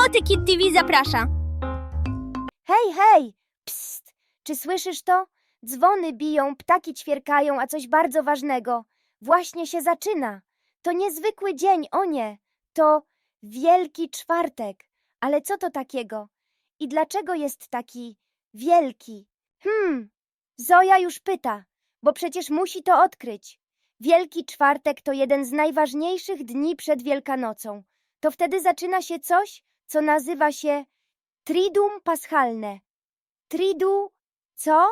Motykit TV zaprasza. Hej, hej! Psst! Czy słyszysz to? Dzwony biją, ptaki ćwierkają, a coś bardzo ważnego. Właśnie się zaczyna. To niezwykły dzień, o nie! To Wielki Czwartek. Ale co to takiego? I dlaczego jest taki wielki? Hmm, Zoja już pyta, bo przecież musi to odkryć. Wielki Czwartek to jeden z najważniejszych dni przed Wielkanocą. To wtedy zaczyna się coś, co nazywa się Triduum Paschalne. Tridu, co?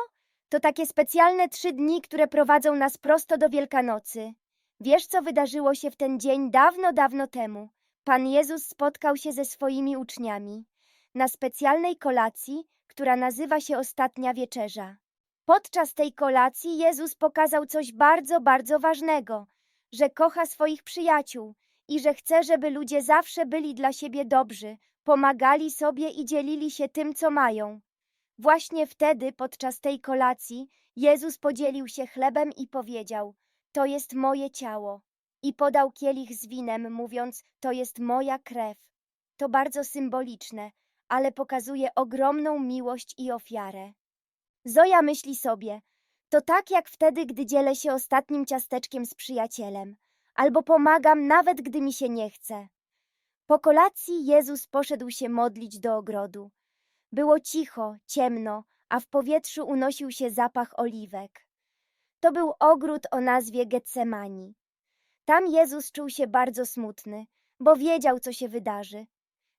To takie specjalne trzy dni, które prowadzą nas prosto do Wielkanocy. Wiesz, co wydarzyło się w ten dzień dawno, dawno temu? Pan Jezus spotkał się ze swoimi uczniami na specjalnej kolacji, która nazywa się Ostatnia Wieczerza. Podczas tej kolacji Jezus pokazał coś bardzo, bardzo ważnego, że kocha swoich przyjaciół i że chce, żeby ludzie zawsze byli dla siebie dobrzy, pomagali sobie i dzielili się tym, co mają. Właśnie wtedy, podczas tej kolacji, Jezus podzielił się chlebem i powiedział: To jest moje ciało. I podał kielich z winem, mówiąc: To jest moja krew. To bardzo symboliczne, ale pokazuje ogromną miłość i ofiarę. Zoja myśli sobie: To tak jak wtedy, gdy dzielę się ostatnim ciasteczkiem z przyjacielem, albo pomagam, nawet gdy mi się nie chce. Po kolacji Jezus poszedł się modlić do ogrodu. Było cicho, ciemno, a w powietrzu unosił się zapach oliwek. To był ogród o nazwie Getsemani. Tam Jezus czuł się bardzo smutny, bo wiedział, co się wydarzy.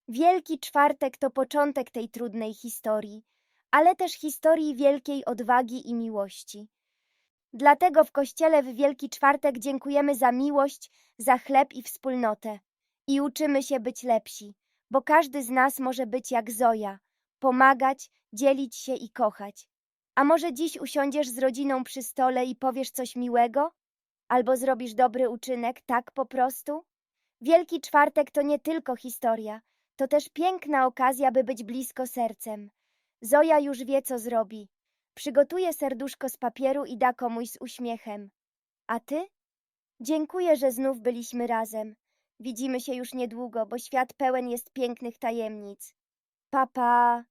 Wielki Czwartek to początek tej trudnej historii, ale też historii wielkiej odwagi i miłości. Dlatego w kościele w Wielki Czwartek dziękujemy za miłość, za chleb i wspólnotę. I uczymy się być lepsi, bo każdy z nas może być jak Zoja, pomagać, dzielić się i kochać. A może dziś usiądziesz z rodziną przy stole i powiesz coś miłego? Albo zrobisz dobry uczynek tak po prostu? Wielki Czwartek to nie tylko historia, to też piękna okazja, by być blisko sercem. Zoja już wie, co zrobi. Przygotuje serduszko z papieru i da komuś z uśmiechem. A ty? Dziękuję, że znów byliśmy razem. Widzimy się już niedługo, bo świat pełen jest pięknych tajemnic. Papa. Pa.